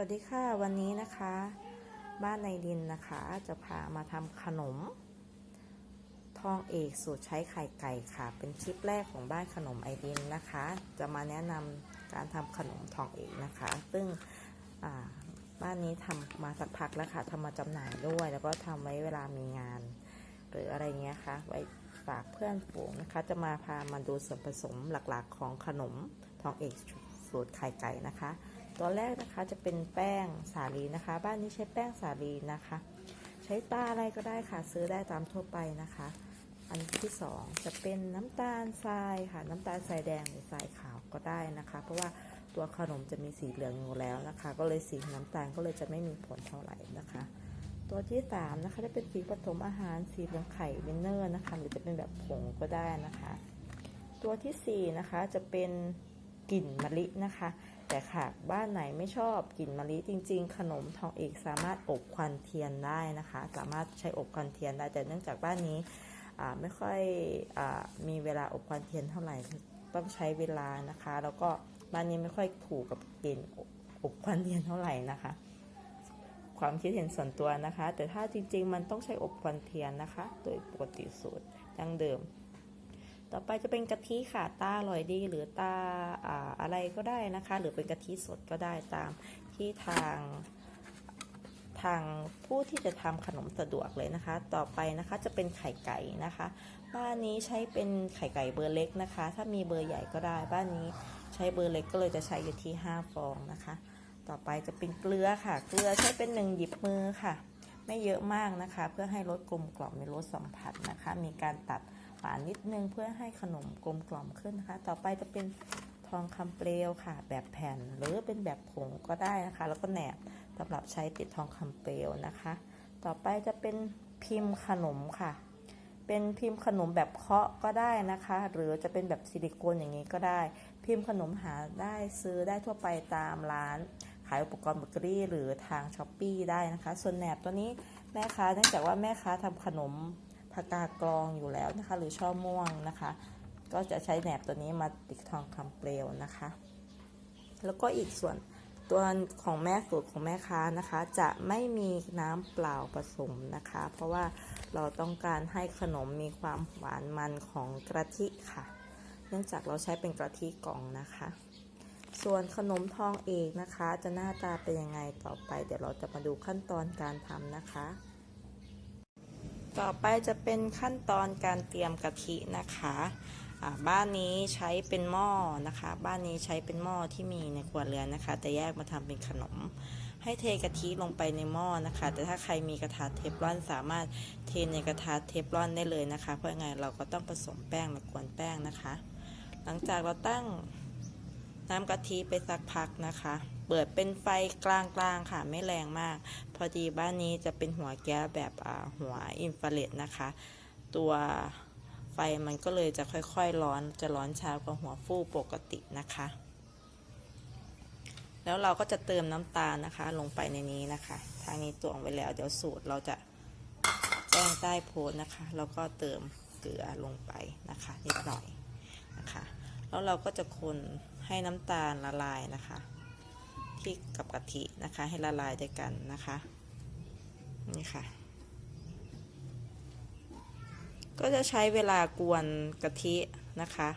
วัสดีค่ะวันนี้นะคะ บ้านในดินนะคะจะพามาทำขนม ทองเอกสูตรใช้ไข่ไก่ค่ะ เป็นคลิปแรกของบ้านขนมไอดินนะคะ จะมาแนะนำการทำขนมทองเอกนะคะ ซึ่งบ้านนี้ทำมาสักพักแล้วค่ะทำมาจำหน่ายด้วย แล้วก็ทำไว้เวลามีงาน หรืออะไรเงี้ยค่ะไว้ฝากเพื่อนฝูงนะคะ จะมาพามาดูส่วนผสมหลักๆ ของขนมทองเอกสูตรไข่ไก่นะคะ ตัวแรกนะคะจะเป็นแป้งสาลีนะคะ บ้านนี้ใช้แป้งสาลีนะคะ ใช้ตาอะไรก็ได้ค่ะ ซื้อได้ตามทั่วไปนะคะ อันที่สองจะเป็นน้ำตาลทรายค่ะ น้ำตาลทรายแดงหรือทรายขาวก็ได้นะคะ เพราะว่าตัวขนมจะมีสีเหลืองอยู่แล้วนะคะ ก็เลยสีน้ำตาลก็เลยจะไม่มีผลเท่าไหร่นะคะ ตัวที่สามนะคะจะเป็นสีผสมอาหารสีเหลืองไข่วินเนอร์นะคะ หรือจะเป็นแบบผงก็ได้นะคะ ตัวที่สี่นะคะจะเป็นกลิ่นมะลินะคะ แต่ค่ะบ้านไหนไม่ชอบกลิ่นมะลิจริง ๆ ขนมทองเอกสามารถอบควันเทียนได้นะคะ สามารถใช้อบควันเทียนได้แต่เนื่องจากบ้านนี้ไม่ค่อยอมีเวลาอบควันเทียนเท่าไหร่ต้องใช้เวลานะคะ แล้วก็บ้านนี้ไม่ค่อยถูกกับกลิ่นอบอบควันเทียนเท่าไหร่นะคะ ความคิดเห็นส่วนตัวนะคะ แต่ถ้าจริง ๆ มันต้องใช้อบควันเทียนนะคะ โดยปกติสูตรดั้งเดิม ต่อไปจะเป็นกะทิค่ะตาอร่อยดี หรือตาอาอะไรก็ได้นะคะ หรือเป็นกะทิสดก็ได้ตามที่ทางทางผู้ที่จะทำขนมสะดวกเลยนะคะ ต่อไปนะคะจะเป็นไข่ไก่นะคะบ้านนี้ใช้เป็นไข่ไก่เบอร์เล็กนะคะ ถ้ามีเบอร์ใหญ่ก็ได้ บ้านนี้ใช้เบอร์เล็กก็เลยจะใช้อยู่ที่ 5 ฟองนะคะ ต่อไปจะเป็นเกลือค่ะ เกลือใช้เป็นหนึ่งหยิบมือค่ะ ไม่เยอะมากนะคะ เพื่อให้รสกลมกล่อมในรสสัมผัสนะคะ มีการตัดานนิดนึงเพื่อให้ขนมกลมกล่อมขึ้นนะคะ ต่อไปจะเป็นทองคำเปลวค่ะ แบบแผ่นหรือเป็นแบบผงก็ได้นะคะ แล้วก็แหนบสำหรับใช้ติดทองคำเปลวนะคะ ต่อไปจะเป็นพิมพ์ขนมค่ะ เป็นพิมพ์ขนมแบบเคาะก็ได้นะคะ หรือจะเป็นแบบซิลิโคนอย่างนี้ก็ได้ พิมพ์ขนมหาได้ซื้อได้ทั่วไปตามร้านขายอุปกรณ์เบเกอรี่หรือทางช้อปปีได้นะคะ ส่วนแหนบตัวนี้แม่ค้าเนื่องจากว่าแม่ค้าทำขนม ผักกากรองอยู่แล้วนะคะ หรือช่อม่วงนะคะ ก็จะใช้แหนบตัวนี้มาติดทองคำเปลวนะคะ แล้วก็อีกส่วนตัวของแม่สูตรของแม่ค้านะคะ จะไม่มีน้ำเปล่าผสมนะคะ เพราะว่าเราต้องการให้ขนมมีความหวานมันของกะทิค่ะ เนื่องจากเราใช้เป็นกะทิกล่องนะคะ ส่วนขนมทองเอกนะคะ จะหน้าตาเป็นยังไงต่อไป เดี๋ยวเราจะมาดูขั้นตอนการทำนะคะ ต่อไปจะเป็นขั้นตอนการเตรียมกะทินะคะบ้านนี้ใช้เป็นหม้อนะคะ บ้านนี้ใช้เป็นหม้อที่มีในครัวเรือนนะคะ แต่แยกมาทำเป็นขนม ให้เทกะทิลงไปในหม้อนะคะ แต่ถ้าใครมีกระทะเทฟลอนสามารถเทในกระทะเทฟลอนได้เลยนะคะ เพราะยังไงเราก็ต้องผสมแป้งและกวนแป้งนะคะ หลังจากเราตั้งน้ำกะทิไปสักพักนะคะ เปิดเป็นไฟกลางๆค่ะไม่แรงมาก พอดีบ้านนี้จะเป็นหัวแก๊สแบบหัวอินฟราเรดนะคะ ตัวไฟมันก็เลยจะค่อยๆร้อนจะร้อนช้ากว่าหัวฟูปกตินะคะ แล้วเราก็จะเติมน้ำตาลนะคะ ลงไปในนี้นะคะ ทางนี้ตวงไว้แล้วเดี๋ยวสูตรเราจะแจ้งใต้โพสนะคะ แล้วก็เติมเกลือลงไปนะคะนิดหน่อยนะคะ แล้วเราก็จะคนให้น้ำตาลละลายนะคะ ที่กับกะทินะคะ ให้ละลายด้วยกันนะคะ นี่ค่ะ ก็จะใช้เวลากวนกะทินะคะ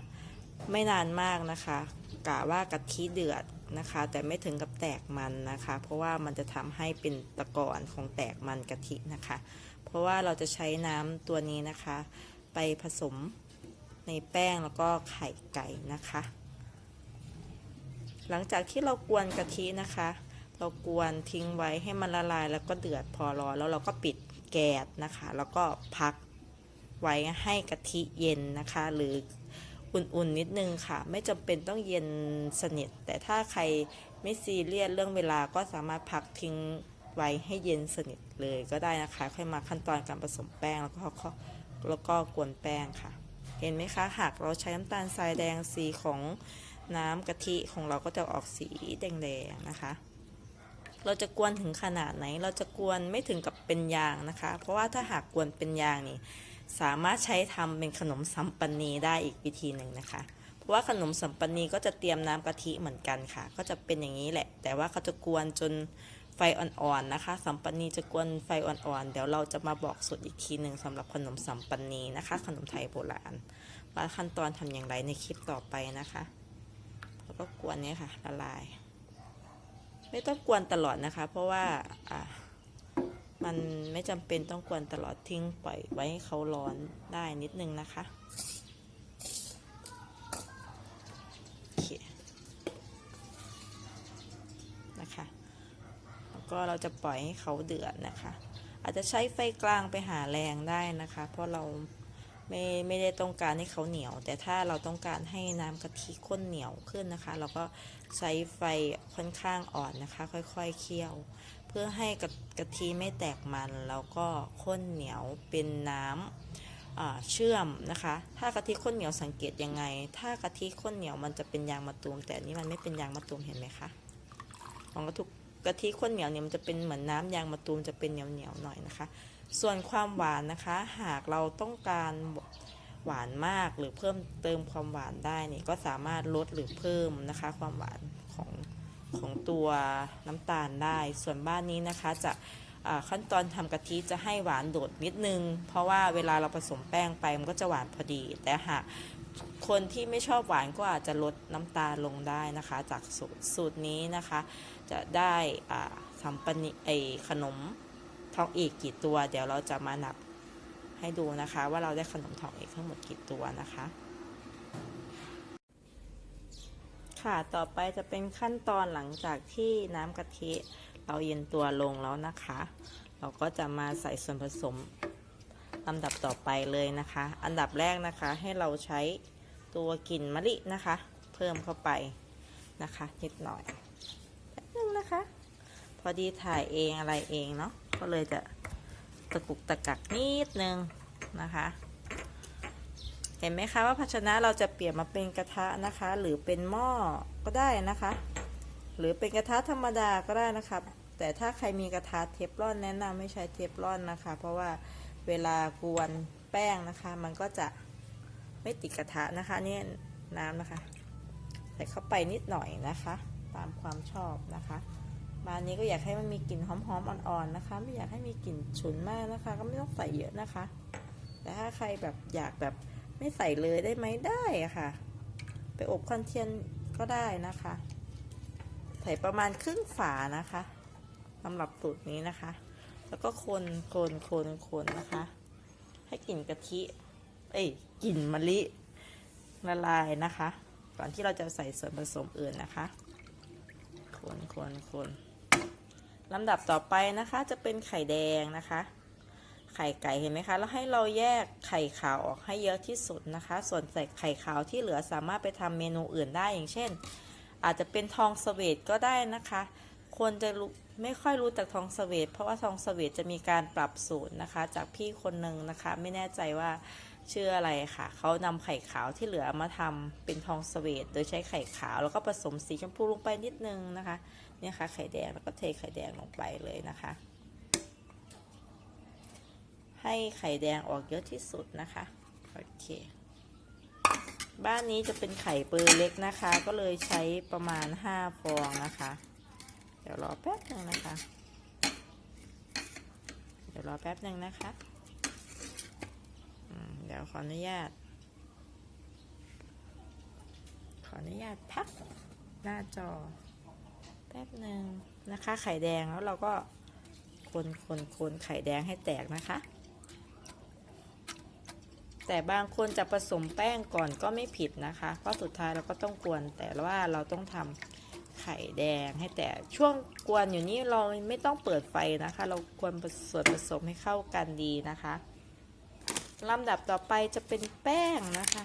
ไม่นานมากนะคะกะว่ากะทิเดือดนะคะ แต่ไม่ถึงกับแตกมันนะคะ เพราะว่ามันจะทำให้เป็นตะกอนของแตกมันกะทินะคะ เพราะว่าเราจะใช้น้ำตัวนี้นะคะ ไปผสมในแป้งแล้วก็ไข่ไก่นะคะ หลังจากที่เรากวนกะทินะคะ เรากวนทิ้งไว้ให้มันละลายแล้วก็เดือดพอร้อนแล้วเราก็ปิดแก๊สนะคะ แล้วก็พักไว้ให้กะทิเย็นนะคะ หรืออุ่นๆนิดนึงค่ะ ไม่จำเป็นต้องเย็นสนิท แต่ถ้าใครไม่ซีเรียสเรื่องเวลาก็สามารถพักทิ้งไว้ให้เย็นสนิทเลยก็ได้นะคะ ค่อยมาขั้นตอนการผสมแป้งแล้วก็แล้วก็กวนแป้งค่ะ เห็นไหมคะ หากเราใช้น้ำตาลทรายแดงสีของ น้ำกะทิของเราก็จะออกสีแดงๆนะคะ เราจะกวนถึงขนาดไหน เราจะกวนไม่ถึงกับเป็นยางนะคะ เพราะว่าถ้าหากกวนเป็นยางนี่สามารถใช้ทำเป็นขนมซัมปันนีได้อีกวิธีหนึ่งนะคะ เพราะว่าขนมสัมปันนีก็จะเตรียมน้ำกะทิเหมือนกันค่ะ ก็จะเป็นอย่างนี้แหละ แต่ว่าเขาจะกวนจนไฟอ่อนๆนะคะ สัมปันนีจะกวนไฟอ่อนๆ เดี๋ยวเราจะมาบอกสูตรอีกทีหนึ่งสำหรับขนมสัมปันนีนะคะ ขนมไทยโบราณว่าขั้นตอนทำอย่างไรในคลิปต่อไปนะคะ ก็กวนนี้ค่ะละลาย ไม่ต้องกวนตลอดนะคะ เพราะว่าอ่ามันไม่จำเป็นต้องกวนตลอดทิ้งปล่อยไว้ให้เขาร้อนได้นิดนึงนะคะนะคะ แล้วก็เราจะปล่อยให้เขาเดือดนะคะ อาจจะใช้ไฟกลางไปหาแรงได้นะคะ เพราะเรา ไม่ไม่ได้ต้องการให้เขาเหนียว แต่ถ้าเราต้องการให้น้ำกะทิข้นเหนียวขึ้นนะคะ เราก็ใช้ไฟค่อนข้างอ่อนนะคะ ค่อยๆเคี่ยว เพื่อให้กะกะทิไม่แตกมันแล้วก็ข้นเหนียวเป็นน้ำอ่าเชื่อมนะคะ ถ้ากะทิข้นเหนียวสังเกตยังไง ถ้ากะทิข้นเหนียวมันจะเป็นยางมะตูม แต่นี้มันไม่เป็นยางมะตูมเห็นไหมคะของกระทุกกะทิข้นเหนียวเนี่ยมันจะเป็นเหมือนน้ำยางมะตูมจะเป็นเหนียวเหนียวๆหน่อยนะคะ ส่วนความหวานนะคะ หากเราต้องการหวานมากหรือเพิ่มเติมความหวานได้นี่ก็สามารถลดหรือเพิ่มนะคะ ความหวานของของตัวน้ำตาลได้ ส่วนบ้านนี้นะคะจะขั้นตอนทำกะทิจะให้หวานโดดนิดนึง เพราะว่าเวลาเราผสมแป้งไปมันก็จะหวานพอดี แต่หากคนที่ไม่ชอบหวานก็อาจจะลดน้ำตาลลงได้นะคะ จากสูตรนี้นะคะ จะได้สัมปนิไอขนม ทองเอกกี่ตัว เดี๋ยวเราจะมานับให้ดูนะคะ ว่าเราได้ขนมทองเอกทั้งหมดกี่ตัวนะคะ ค่ะต่อไปจะเป็นขั้นตอนหลังจากที่น้ำกะทิเราเย็นตัวลงแล้วนะคะ เราก็จะมาใส่ส่วนผสมลำดับต่อไปเลยนะคะ อันดับแรกนะคะให้เราใช้ตัวกลิ่นมะลินะคะ เพิ่มเข้าไปนะคะนิดหน่อยแป๊บนึงนะคะ พอดีถ่ายเองอะไรเองเนาะ ก็เลยจะตะกุกตะกักนิดนึงนะคะ เห็นไหมคะว่าภาชนะเราจะเปลี่ยนมาเป็นกระทะนะคะ หรือเป็นหม้อก็ได้นะคะ หรือเป็นกระทะธรรมดาก็ได้นะคะแต่ถ้าใครมีกระทะเทฟลอนแนะนำไม่ใช้เทฟลอนนะคะ เพราะว่าเวลากวนแป้งนะคะ มันก็จะไม่ติดกระทะนะคะนี่น้ำนะคะ ใส่เข้าไปนิดหน่อยนะคะ ตามความชอบนะคะ บ้านนี้ก็อยากให้มันมีกลิ่นหอมๆอ่อนๆนะคะ ไม่อยากให้มีกลิ่นฉุนมากนะคะ ก็ไม่ต้องใส่เยอะนะคะ แต่ถ้าใครแบบอยากแบบไม่ใส่เลยได้ไหมได้ะค่ะ ไปอบควันเทียนก็ได้นะคะ ใส่ประมาณครึ่งฝานะคะสำหรับสูตรนี้นะคะ แล้วก็คนคนคนคนนะคะ ให้กลิ่นกะทิ เอ้ยกลิ่นมะลิละลายนะคะ ก่อนที่เราจะใส่ส่วนผสมอื่นนะคะ คนคนคน ลำดับต่อไปนะคะจะเป็นไข่แดงนะคะ ไข่ไก่เห็นไหมคะ แล้วให้เราแยกไข่ขาวออกให้เยอะที่สุดนะคะ ส่วนใส่ไข่ขาวที่เหลือสามารถไปทำเมนูอื่นได้อย่างเช่น อาจจะเป็นทองสเวตก็ได้นะคะคนจะรู้ไม่ค่อยรู้จากทองสเวตเพราะว่าทองสเวตจะมีการปรับสูตรนะคะ จากพี่คนหนึ่งนะคะ ไม่แน่ใจว่า ชื่ออะไรค่ะ เขานำไข่ขาวที่เหลือมาทำเป็นทองสเวตโดยใช้ไข่ขาวแล้วก็ผสมสีชมพูลงไปนิดนึงนะคะ เนี่ยค่ะ ไข่แดงแล้วก็เทไข่แดงลงไปเลยนะคะ ให้ไข่แดงออกเยอะที่สุดนะคะ โอเค บ้านนี้จะเป็นไข่เบอร์เล็กนะคะ ก็เลยใช้ประมาณ 5 ฟองนะคะ เดี๋ยวรอแป๊บหนึ่งนะคะ เดี๋ยวรอแป๊บหนึ่งนะคะ เดี๋ยวขออนุญาต ขออนุญาตพักหน้าจอ แป๊บหนึ่งนะคะ ไข่แดงแล้วเราก็คนคนคนไข่แดงให้แตกนะคะ แต่บางคนจะผสมแป้งก่อนก็ไม่ผิดนะคะ เพราะสุดท้ายเราก็ต้องกวนแต่ว่าเราต้องทำไข่แดงให้แตกช่วงกวนอยู่นี้เราไม่ต้องเปิดไฟนะคะ เรากวนส่วนผสมให้เข้ากันดีนะคะ ลำดับต่อไปจะเป็นแป้งนะคะ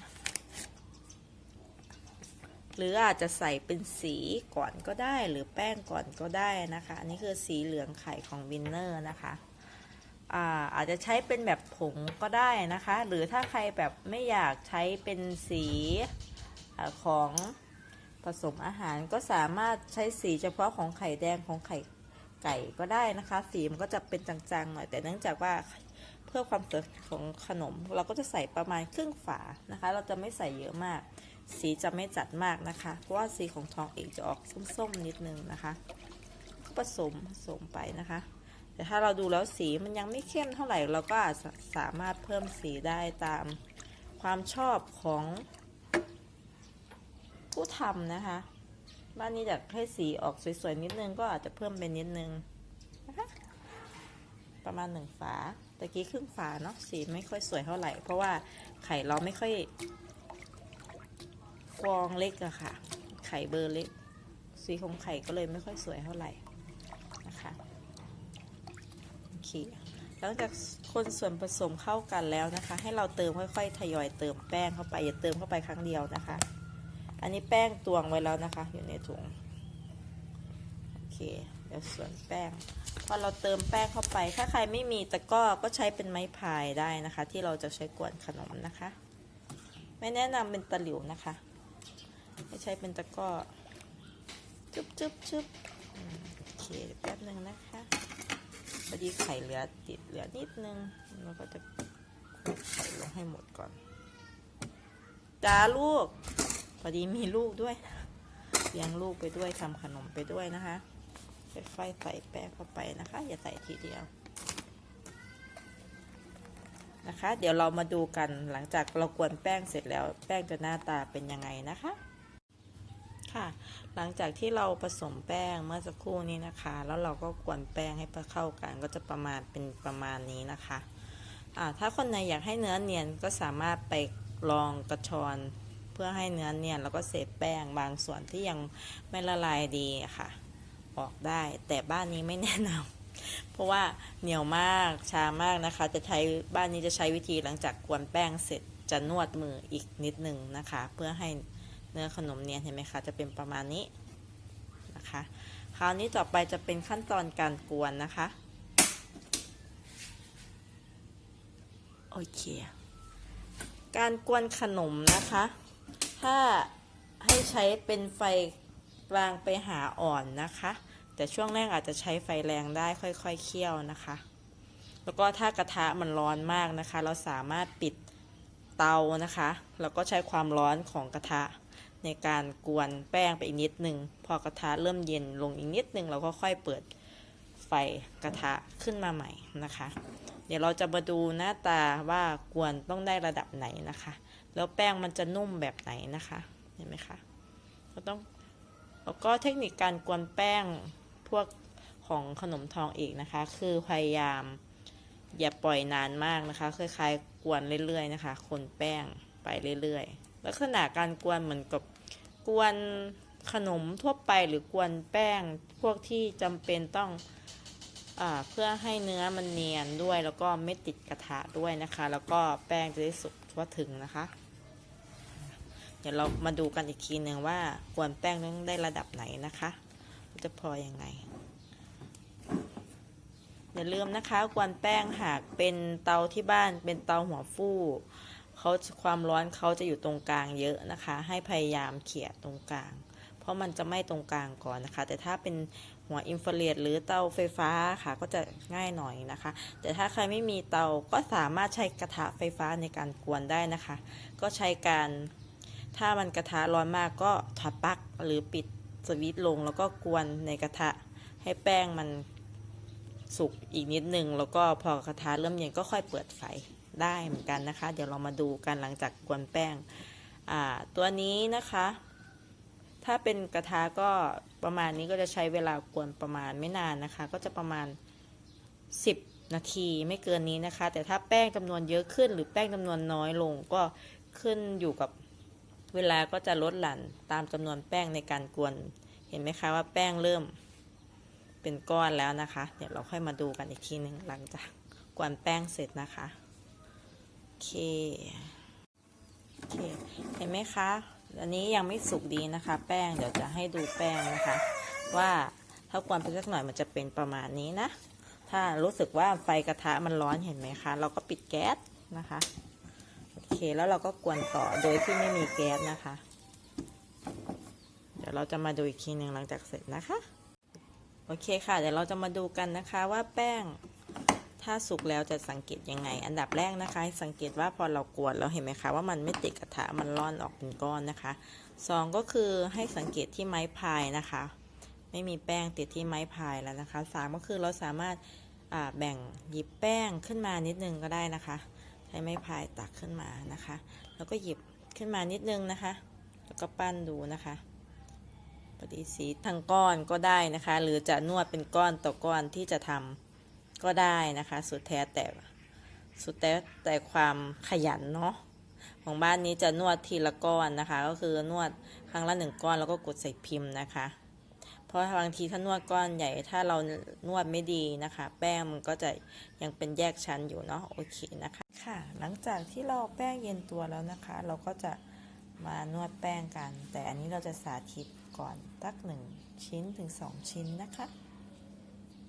หรืออาจจะใส่เป็นสีก่อนก็ได้หรือแป้งก่อนก็ได้นะคะ อันนี้คือสีเหลืองไข่ของวินเนอร์นะคะอาอาจจะใช้เป็นแบบผงก็ได้นะคะ หรือถ้าใครแบบไม่อยากใช้เป็นสีอของผสมอาหารก็สามารถใช้สีเฉพาะของไข่แดงของไข่ไก่ก็ได้นะคะ สีมันก็จะเป็นจางๆหน่อยแต่เนื่องจากว่า พื่อความสวยของขนม เราก็จะใส่ประมาณครึ่งฝานะคะ เราจะไม่ใส่เยอะมาก สีจะไม่จัดมากนะคะ เพราะว่าสีของทองเอกจะออกส้มๆนิดนึงนะคะผสมผสมไปนะคะ แต่ถ้าเราดูแล้วสีมันยังไม่เข้มเท่าไหร่ เราก็อาจสามารถเพิ่มสีได้ตามความชอบของผู้ทำนะคะ บ้านนี้อยากให้สีออกสวยๆนิดนึงก็อาจจะเพิ่มไปนิดนึงนะคะ ประมาณหนึ่งฝาตะกี้ครึ่งฝาเนาะสีไม่ค่อยสวยเท่าไหร่ เพราะว่าไข่เราไม่ค่อยกรองเล็กอะค่ะ ไข่เบอร์เล็ก สีของไข่ก็เลยไม่ค่อยสวยเท่าไหร่นะคะโอเคหลังจากคนส่วนผสมเข้ากันแล้วนะคะ ให้เราเติมค่อยๆทยอยเติมแป้งเข้าไปอย่าเติมเข้าไปครั้งเดียวนะคะ อันนี้แป้งตวงไว้แล้วนะคะ อยู่ในถุงโอเค ดี๋ยวส่วนแป้ง พอเราเติมแป้งเข้าไป ถ้าใครไม่มีตะกร้อก็ใช้เป็นไม้พายได้นะคะ ที่เราจะใช้กวนขนมนะคะ ไม่แนะนำเป็นตะหลิวนะคะให้ใช้เป็นตะกร้อจุ๊บจุ๊บจุ๊บโอเคแป๊บหนึ่งนะคะพอดีไข่เหลือติดเหลือนิดนึงเราก็จะคลุกไข่ลงให้หมดก่อนจ้าลูกพอดีมีลูกด้วยเลี้ยงลูกไปด้วยทำขนมไปด้วยนะคะ ค่อยๆใส่แป้งเข้าไปนะคะ อย่าใส่ทีเดียวนะคะ เดี๋ยวเรามาดูกันหลังจากเรากวนแป้งเสร็จแล้ว แป้งจะหน้าตาเป็นยังไงนะคะค่ะ หลังจากที่เราผสมแป้งเมื่อสักครู่นี้นะคะ แล้วเราก็กวนแป้งให้เข้ากันก็จะประมาณเป็นประมาณนี้นะคะถ้าคนไหนอยากให้เนื้อเนียนก็สามารถไปลองกระชอน เพื่อให้เนื้อเนียนแล้วก็เศษแป้งบางส่วนที่ยังไม่ละลายดีค่ะ ออกได้ แต่บ้านนี้ไม่แนะนำเพราะว่าเหนียวมากชามากนะคะ จะใช้บ้านนี้จะใช้วิธีหลังจากกวนแป้งเสร็จจะนวดมืออีกนิดหนึ่งนะคะ เพื่อให้เนื้อขนมเนียนเห็นไหมคะ จะเป็นประมาณนี้นะคะ คราวนี้ต่อไปจะเป็นขั้นตอนการกวนนะคะโอเคการกวนขนมนะคะ ถ้าให้ใช้เป็นไฟ กลางไปหาอ่อนนะคะ แต่ช่วงแรกอาจจะใช้ไฟแรงได้ค่อยๆเคี่ยวนะคะ แล้วก็ถ้ากระทะมันร้อนมากนะคะ เราสามารถปิดเตานะคะ แล้วก็ใช้ความร้อนของกระทะ ในการกวนแป้งไปอีกนิดหนึ่งพอกระทะเริ่มเย็นลงอีกนิดหนึ่งเราก็ค่อยเปิดไฟกระทะขึ้นมาใหม่นะคะ เดี๋ยวเราจะมาดูหน้าตาว่ากวนต้องได้ระดับไหนนะคะ แล้วแป้งมันจะนุ่มแบบไหนนะคะ เห็นไหมคะ เราต้อง แล้วก็เทคนิคการกวนแป้งพวกของขนมทองอีกนะคะ คือพยายามอย่าปล่อยนานมากนะคะคล้ายๆกวนเรื่อยๆนะคะคนแป้งไปเรื่อยๆ ลักษณะการกวนเหมือนกับกวนขนมทั่วไปหรือกวนแป้งพวกที่จำเป็นต้องอเพื่อให้เนื้อมันเนียนด้วยแล้วก็ไม่ติดกระทะด้วยนะคะ แล้วก็แป้งจะได้สุกทั่วถึงนะคะ เดี๋ยวเรามาดูกันอีกทีหนึ่งว่ากวนแป้งต้องได้ระดับไหนนะคะจะพออยังไงอย่าลืมนะคะกวนแป้งหากเป็นเตาที่บ้านเป็นเตาหัวฟู่เขาความร้อนเขาจะอยู่ตรงกลางเยอะนะคะ ให้พยายามเขี่ยตรงกลาง เพราะมันจะไม้ตรงกลางก่อนนะคะ แต่ถ้าเป็นหัวอินฟราเรดหรือเตาไฟฟ้าค่ะก็จะง่ายหน่อยนะคะ แต่ถ้าใครไม่มีเตาก็สามารถใช้กระทะไฟฟ้าในการกวนได้นะคะ ก็ใช้การ ถ้ามันกระทะร้อนมากก็ถอดปลั๊กหรือปิดสวิตช์ลงแล้วก็กวนในกระทะให้แป้งมันสุกอีกนิดนึง แล้วก็พอกระทะเริ่มเย็นก็ค่อยเปิดไฟได้เหมือนกันนะคะ เดี๋ยวเรามาดูกันหลังจากกวนแป้งตัวนี้นะคะ ถ้าเป็นกระทะก็ประมาณนี้ก็จะใช้เวลากวนประมาณไม่นานนะคะ ก็จะประมาณ 10 นาทีไม่เกินนี้นะคะ แต่ถ้าแป้งจำนวนเยอะขึ้น หรือแป้งจำนวนน้อยลงก็ขึ้นอยู่กับ เวลาก็จะลดหลั่นตามจำนวนแป้งในการกวน เห็นไหมคะว่าแป้งเริ่มเป็นก้อนแล้วนะคะ เดี๋ยวเราค่อยมาดูกันอีกทีหนึ่งหลังจากกวนแป้งเสร็จนะคะโอเคโอเค เห็นไหมคะอันนี้ยังไม่สุกดีนะคะ แป้งเดี๋ยวจะให้ดูแป้งนะคะ ว่าถ้ากวนไปสักหน่อยมันจะเป็นประมาณนี้นะ ถ้ารู้สึกว่าไฟกระทะมันร้อนเห็นไหมคะ เราก็ปิดแก๊สนะคะ แล้วเราก็กวนต่อโดยที่ไม่มีแก๊สนะคะ เดี๋ยวเราจะมาดูอีกทีหนึ่งหลังจากเสร็จนะคะ โอเคค่ะ เดี๋ยวเราจะมาดูกันนะคะว่าแป้งถ้าสุกแล้วจะสังเกตยังไง อันดับแรกนะคะ สังเกตว่าพอเรากวนเราเห็นไหมคะว่ามันไม่ติดกระทะมันร่อนออกเป็นก้อนนะคะสองก็คือให้สังเกตที่ไม้พายนะคะ ไม่มีแป้งติดที่ไม้พายแล้วนะคะสามก็คือเราสามารถแบ่งหยิบแป้งขึ้นมานิดนึงก็ได้นะคะ ช้ไม้พายตักขึ้นมานะคะ แล้วก็หยิบขึ้นมานิดนึงนะคะ แล้วก็ปั้นดูนะคะพอดีสีทั้งก้อนก็ได้นะคะ หรือจะนวดเป็นก้อนต่อก้อนที่จะทำก็ได้นะคะ สุดแท้แต่สุดแท้แต่ความขยันเนาะของบ้านนี้จะนวดทีละก้อนนะคะ ก็คือนวดครั้งละหนึ่งก้อนแล้วก็กดใส่พิมพ์นะคะ เพราะบางทีถ้านวดก้อนใหญ่ถ้าเรานวดไม่ดีนะคะ แป้งมันก็จะยังเป็นแยกชั้นอยู่เนาะโอเคนะคะค่ะ หลังจากที่เราแป้งเย็นตัวแล้วนะคะ เราก็จะมานวดแป้งกัน แต่อันนี้เราจะสาธิตก่อนตักหนึ่งชิ้นถึงสองชิ้นนะคะ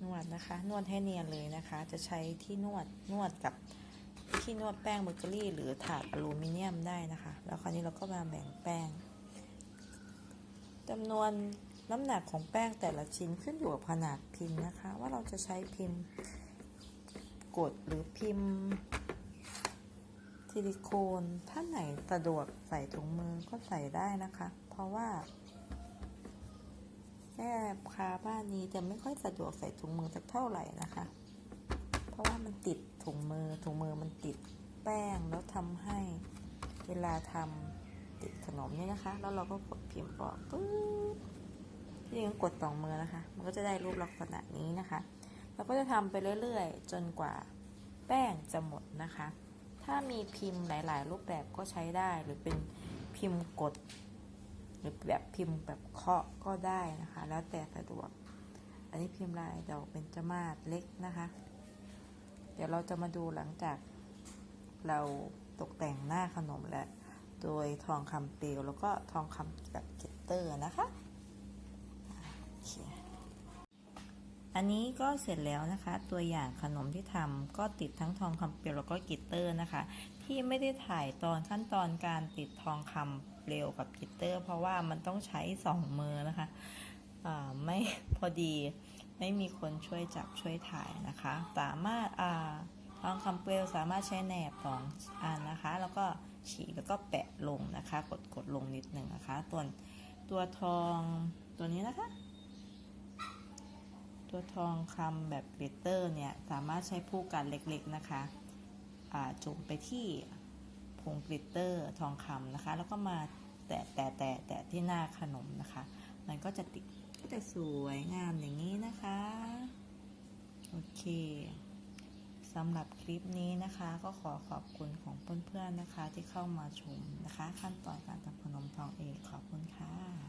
นวดนะคะ นวดให้เนียนเลยนะคะ จะใช้ที่นวดนวดกับที่นวดแป้งเบเกอรี่ หรือถาดอลูมิเนียมได้นะคะ แล้วคราวนี้เราก็มาแบ่งแป้งจำนวน น้ำหนักของแป้งแต่ละชิ้นขึ้นอยู่กับขนาดพิมพ์นะคะ ว่าเราจะใช้พิมพ์กดหรือพิมพ์ซิลิโคนถ้าไหนสะดวกใส่ถุงมือก็ใส่ได้นะคะ เพราะว่าแม่คาบ้านนี้จะไม่ค่อยสะดวกใส่ถุงมือสักเท่าไหร่นะคะ เพราะว่ามันติดถุงมือถุงมือมันติดแป้งแล้วทำให้เวลาทำติดขนมเนี่ยนะคะ แล้วเราก็กดพิมพ์ออกปึ๊บ ที่ยังกดสองมือนะคะ มันก็จะได้รูปลักษณะนี้นะคะเราก็จะทำไปเรื่อยๆ จนกว่าแป้งจะหมดนะคะ ถ้ามีพิมพ์หลาย ๆ รูปแบบก็ใช้ได้หรือเป็นพิมพ์กด หรือแบบพิมพ์แบบเคาะก็ได้นะคะ แล้วแต่สะดวก อันนี้พิมพ์ลายดอกเป็นจมาศเล็กนะคะ เดี๋ยวเราจะมาดูหลังจากเราตกแต่งหน้าขนมแล้ว โดยทองคำเปลวแล้วก็ทองคำแบบเกตเตอร์นะคะ เค อันนี้ก็เสร็จแล้วนะคะ ตัวอย่างขนมที่ทำก็ติดทั้งทองคำเปลวแล้วก็กิตเตอร์นะคะ ที่ไม่ได้ถ่ายตอนขั้นตอนการติดทองคำเปลวกับกิตเตอร์ เพราะว่ามันต้องใช้สองมือนะคะไม่พอดีไม่มีคนช่วยจับช่วยถ่ายนะคะ สามารถอาทองคำเปลวสามารถใช้แหนบสองอันนะคะ แล้วก็ฉีกแล้วก็แปะลงนะคะ กดกดลงนิดหนึ่งนะคะ ตัวตัวทองตัวนี้นะคะ ตัวทองคำแบบกลิตเตอร์เนี่ย สามารถใช้ผู้กันเล็กๆนะคะจุ่มไปที่ผงกลิตเตอร์ทองคำนะคะ แล้วก็มาแตะแตะแตะแตะที่หน้าขนมนะคะ มันก็จะติดก็จะสวยงามอย่างนี้นะคะ โอเคสำหรับคลิปนี้นะคะ ก็ขอขอบคุณของเพื่อนๆนะคะ ที่เข้ามาชมนะคะ ขั้นตอนการทำขนมทองเอกขอบคุณค่ะ